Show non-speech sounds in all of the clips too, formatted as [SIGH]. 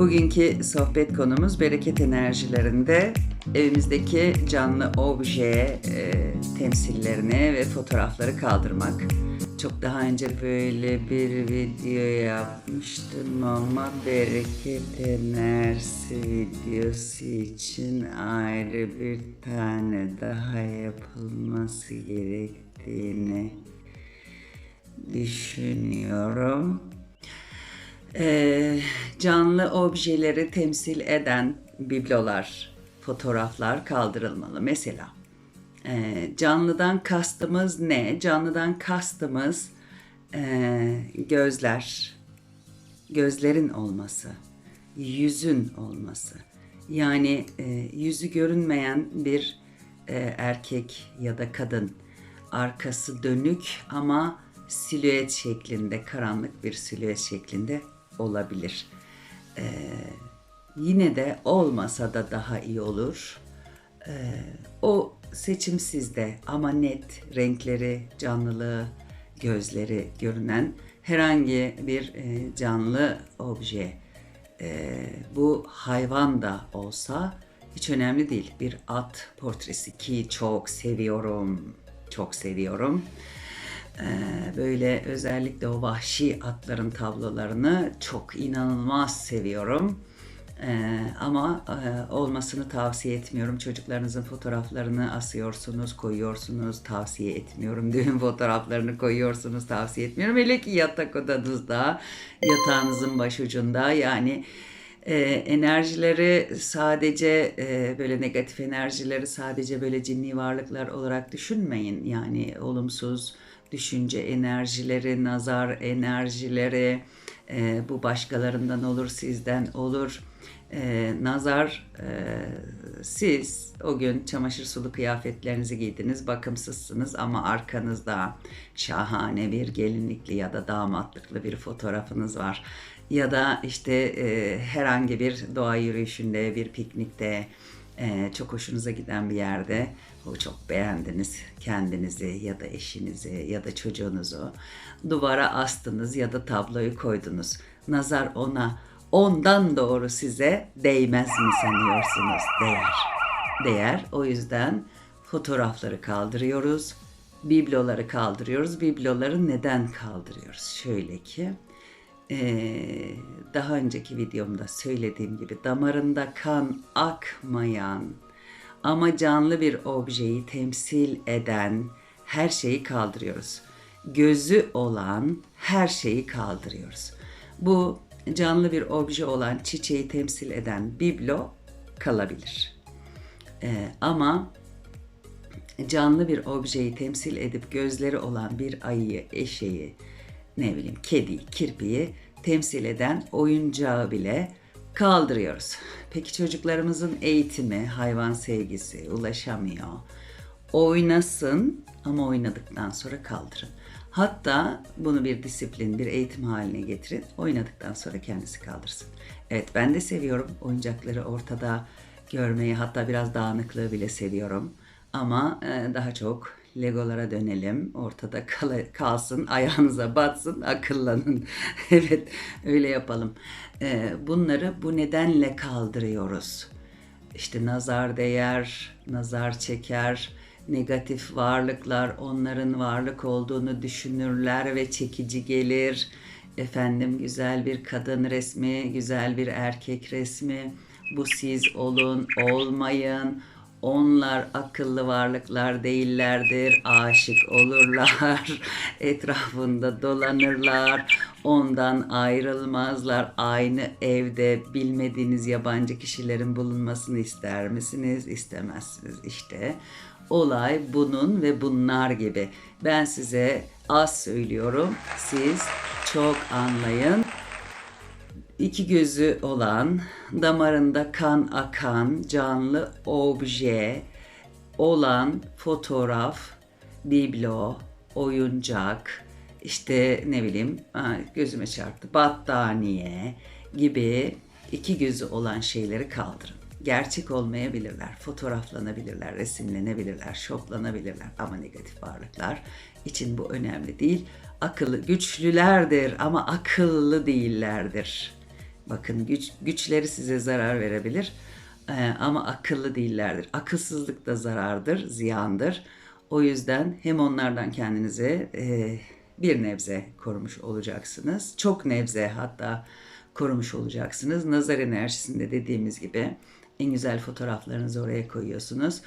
Bugünkü sohbet konumuz bereket enerjilerinde evimizdeki canlı obje e, temsillerini ve fotoğrafları kaldırmak. Çok daha önce böyle bir video yapmıştım ama bereket enerjisi videosu için ayrı bir tane daha yapılması gerektiğini düşünüyorum. Ee, canlı objeleri temsil eden biblolar, fotoğraflar kaldırılmalı. Mesela e, canlıdan kastımız ne? Canlıdan kastımız e, gözler, gözlerin olması, yüzün olması. Yani e, yüzü görünmeyen bir erkek ya da kadın arkası dönük ama silüet şeklinde, karanlık bir silüet şeklinde olabilir. Ee, yine de olmasa da daha iyi olur. Ee, o seçim sizde ama net renkleri, canlılığı, gözleri görünen herhangi bir e, canlı obje. Ee, bu hayvan da olsa hiç önemli değil. Bir at portresi ki çok seviyorum, çok seviyorum. Ee, böyle özellikle o vahşi atların tablolarını çok inanılmaz seviyorum. Ee, ama e, olmasını tavsiye etmiyorum. Çocuklarınızın fotoğraflarını asıyorsunuz, koyuyorsunuz, tavsiye etmiyorum. [LAUGHS] Düğün fotoğraflarını koyuyorsunuz, tavsiye etmiyorum. Hele ki yatak odanızda, yatağınızın başucunda yani e, enerjileri sadece e, böyle negatif enerjileri sadece böyle cinni varlıklar olarak düşünmeyin. Yani olumsuz düşünce enerjileri, nazar enerjileri, e, bu başkalarından olur, sizden olur. E, nazar, e, siz o gün çamaşır sulu kıyafetlerinizi giydiniz, bakımsızsınız ama arkanızda şahane bir gelinlikli ya da damatlıklı bir fotoğrafınız var. Ya da işte e, herhangi bir doğa yürüyüşünde, bir piknikte, e, çok hoşunuza giden bir yerde o çok beğendiniz kendinizi ya da eşinizi ya da çocuğunuzu duvara astınız ya da tabloyu koydunuz. Nazar ona ondan doğru size değmez mi sanıyorsunuz? Değer. Değer. O yüzden fotoğrafları kaldırıyoruz. Bibloları kaldırıyoruz. Bibloları neden kaldırıyoruz? Şöyle ki daha önceki videomda söylediğim gibi damarında kan akmayan ama canlı bir objeyi temsil eden her şeyi kaldırıyoruz. Gözü olan her şeyi kaldırıyoruz. Bu canlı bir obje olan çiçeği temsil eden biblo kalabilir. Ee, ama canlı bir objeyi temsil edip gözleri olan bir ayıyı, eşeği, ne bileyim kedi, kirpiyi temsil eden oyuncağı bile kaldırıyoruz. Peki çocuklarımızın eğitimi, hayvan sevgisi ulaşamıyor. Oynasın ama oynadıktan sonra kaldırın. Hatta bunu bir disiplin, bir eğitim haline getirin. Oynadıktan sonra kendisi kaldırsın. Evet ben de seviyorum oyuncakları ortada görmeyi. Hatta biraz dağınıklığı bile seviyorum. Ama e, daha çok Legolara dönelim. Ortada kal kalsın, ayağınıza batsın, akıllanın. [LAUGHS] evet, öyle yapalım. Ee, bunları bu nedenle kaldırıyoruz. İşte nazar değer, nazar çeker, negatif varlıklar onların varlık olduğunu düşünürler ve çekici gelir. Efendim güzel bir kadın resmi, güzel bir erkek resmi. Bu siz olun, olmayın onlar akıllı varlıklar değillerdir, aşık olurlar, [LAUGHS] etrafında dolanırlar, ondan ayrılmazlar. Aynı evde bilmediğiniz yabancı kişilerin bulunmasını ister misiniz? İstemezsiniz. İşte olay bunun ve bunlar gibi. Ben size az söylüyorum, siz çok anlayın iki gözü olan, damarında kan akan canlı obje olan fotoğraf, biblo, oyuncak, işte ne bileyim gözüme çarptı battaniye gibi iki gözü olan şeyleri kaldırın. Gerçek olmayabilirler, fotoğraflanabilirler, resimlenebilirler, şoplanabilirler ama negatif varlıklar için bu önemli değil. Akıllı, güçlülerdir ama akıllı değillerdir Bakın güç güçleri size zarar verebilir. Ee, ama akıllı değillerdir. Akılsızlık da zarardır, ziyandır. O yüzden hem onlardan kendinize e, bir nebze korumuş olacaksınız. Çok nebze hatta korumuş olacaksınız. Nazar enerjisinde dediğimiz gibi en güzel fotoğraflarınızı oraya koyuyorsunuz.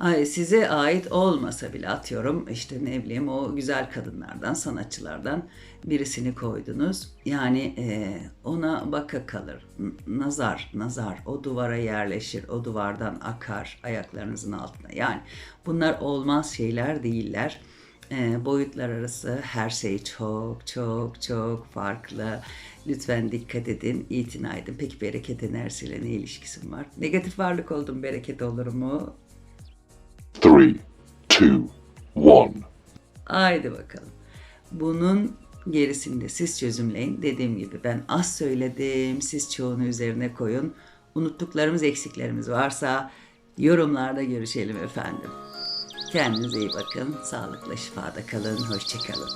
Ay, size ait olmasa bile atıyorum işte ne bileyim o güzel kadınlardan, sanatçılardan birisini koydunuz. Yani e, ona baka kalır. N- Nazar, nazar o duvara yerleşir, o duvardan akar ayaklarınızın altına. Yani bunlar olmaz şeyler değiller. E, boyutlar arası her şey çok çok çok farklı. Lütfen dikkat edin, itina edin. Peki bereket enerjisiyle ne ilişkisi var? Negatif varlık oldum bereket olur mu? Three, two, one. Haydi bakalım. Bunun gerisini de siz çözümleyin. Dediğim gibi ben az söyledim. Siz çoğunu üzerine koyun. Unuttuklarımız, eksiklerimiz varsa yorumlarda görüşelim efendim. Kendinize iyi bakın. Sağlıkla şifada kalın. Hoşçakalın.